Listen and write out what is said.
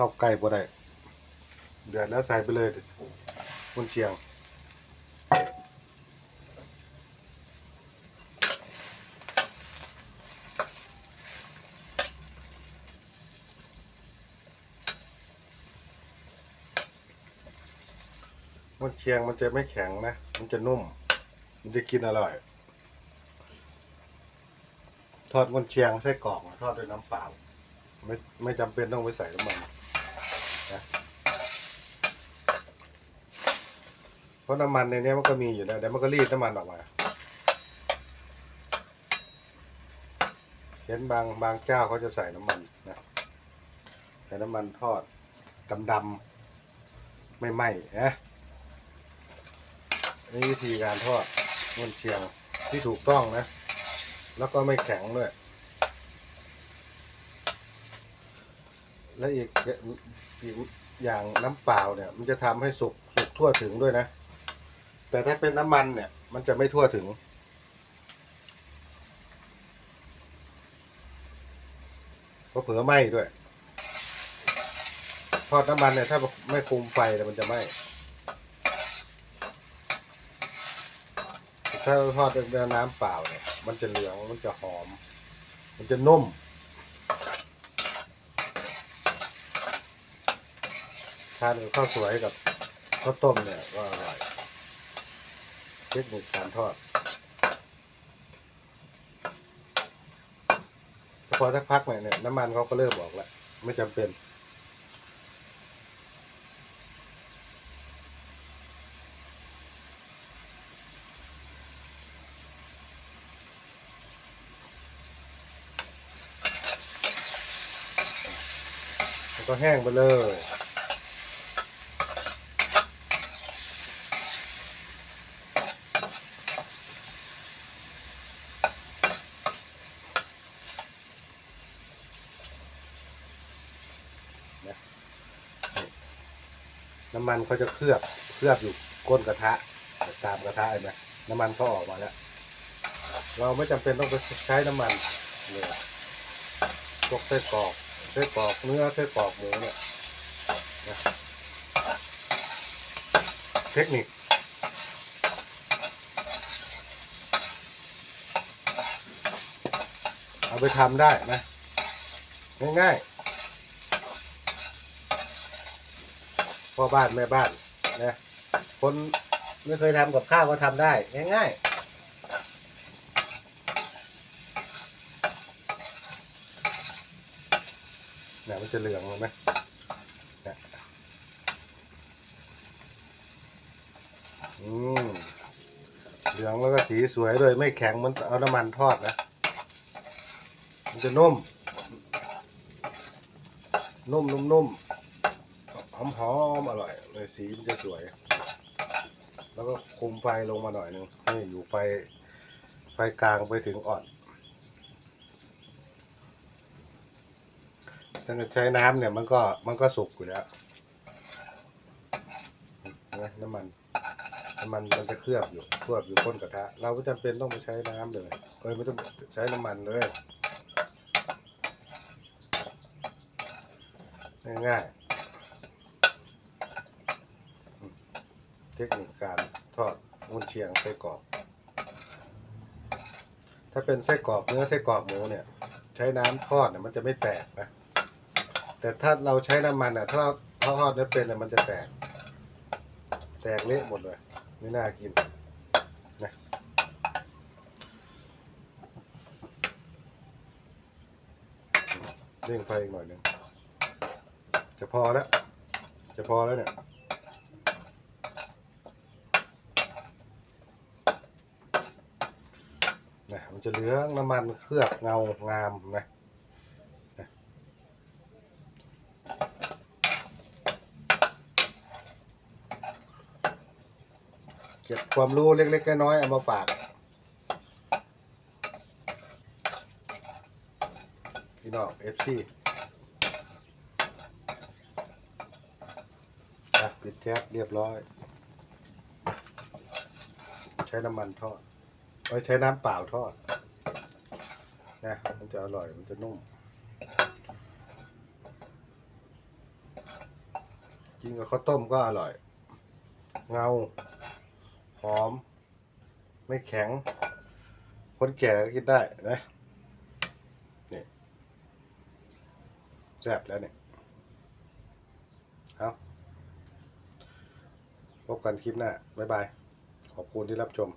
เข้าใกล้บ่ได้ เดือดแล้วใส่ไปเลยมุนเชียง มันเชียงมันจะไม่แข็งนะ มันจะนุ่ม มันจะกินอร่อย ทอดมันเชียงไส้กรอกทอดด้วยน้ำเปล่าไม่ไม่จำเป็นต้องไปใส่น้ำมัน เพราะน้ำมันในนี้มันก็มีอยู่แล้วเดี๋ยวมันก็รีดน้ำมันออกมาเห็นบางบางเจ้าเขาจะใส่น้ำมันนะใส่น้ำมันทอดดำๆไม่ไหม้นะนี่วิธีการทอดมันเชียงที่ถูกต้องนะ แล้วก็ไม่แข็งด้วย และอีกอีกอย่างน้ำเปล่าเนี่ย มันจะทำให้สุกสุกทั่วถึงด้วยนะ แต่ถ้าเป็นน้ำมันเนี่ย มันจะไม่ทั่วถึง เพราะเผลอไหม้ด้วย ทอดน้ำมันเนี่ย ถ้าไม่คุมไฟเนี่มันจะไหม้ถ้าทอดด้วยน้ำเปล่าเนี่ย มันจะเหลือง มันจะหอม มันจะนุ่ม ทานกับข้าวสวยกับข้าวต้มเนี่ยก็อร่อยเทคนิคการทอดพอสักพักเนี่ยเนี่ยน้ำมันเขาก็เริ่มออกแล้วไม่จำเป็นแล้วก็แห้งไปเลย น้ำมันเขาจะเคลือบเคลือบอยู่ก้นกระทะตามกระทะเห็นไหมน้ำมันเขาออกมาแล้ว เราไม่จำเป็นต้องไปใช้น้ำมันเลยพวกไส้กรอกไส้กรอกเนื้อไส้กรอกหมูเนี่ยนะเทคนิคเอาไปทำได้นะ ง่ายๆ พ่อบ้านแม่บ้านนะคนไม่เคยทำกับข้าวก็ทำได้ ง่ายๆเนี่ยมันจะเหลืองเห็นไหมเนี่ยอืมเหลืองแล้วก็สีสวยด้วยไม่แข็งเหมันเอาน้ำมันทอดนะ มันจะนุ่ม นุ่มนุ่มนุ่ม หอมหอมอร่อยเลยสีมันจะสวย แล้วก็คุมไฟลงมาหน่อยหนึงให้อยู่ไฟไฟกลางไปถึงอ่อนถ้าใช้น้ำเนี่ยมันก็มันก็สุกอยู่แล้วน้ำมันน้ำมันมันจะเคลือบอยู่เคลือบอยู่ก้นกระทะ เราไม่จำเป็นต้องไปใช้น้ำเลยเอ้ยไม่ต้องใช้น้ำมันเลยง่ายๆอืม เทคนิคการทอดมุนเชียงไส้กรอก ถ้าเป็นไส้กรอกเนื้อไส้กรอกหมูเนี่ย ใช้น้ำทอดเนี่ยมันจะไม่แตกนะ แต่ถ้าเราใช้น้ำมันอะถ้าเราทอดไม่เป็นเนี่ยมันจะแตก แตกเละหมดเลย ไม่น่ากินนะเร่งไฟอีกหน่อยหนึงจะพอแล้ว จะพอแล้วเนี่ย นะมันจะเหลืองน้ำมันเคลือบเงางามนะเก็บความรู้เล็ก ๆ น้อยๆเอามาฝากพี่น้องเอฟซีปิดแก๊สเรียบร้อย ใช้น้ำมันทอด เอ้ใช้น้ำเปล่าทอดนะมันจะอร่อยมันจะนุ่ม กินกับข้าวต้มก็อร่อย เงา หอม ไม่แข็ง คนแก่ก็กินได้นะนี่แซ่บแล้วเนี่ยเอาพบกันคลิปหน้า บ๊ายบาย ขอบคุณที่รับชม